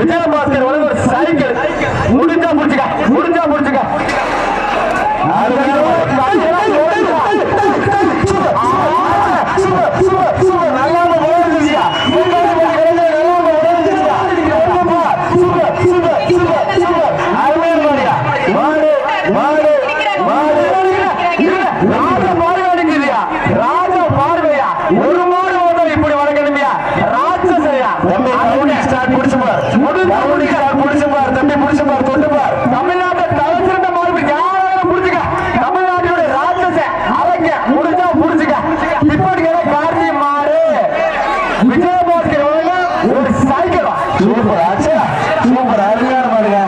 விஜயபாஸ்கர் வளவர் cycle. முடிஞ்சா முடிச்சுக்க முடிஞ்சா முடிச்சுக்க. ஒரு மாடு இப்படி வளர்க்கணுமையா? ராட்சசையா குடிச்சு போற புடிச்சுப்பார் தம்பி புடிச்சுப்பார் தொட்டுப்பார். தமிழ்நாட்டை தலை சிறந்த மாவட்டம் யாரும் புடிச்சுக்க. தமிழ்நாட்டினுடைய ராட்சச அலைங்க முடிஞ்சா புடிச்சுக்க. இப்படி கார்த்தி மாறு. விஜயபாஸ்கர் ஒரு சைக்கிளா சூப்பர் ஆச்சா? சூப்பர் அருமையான பாருங்க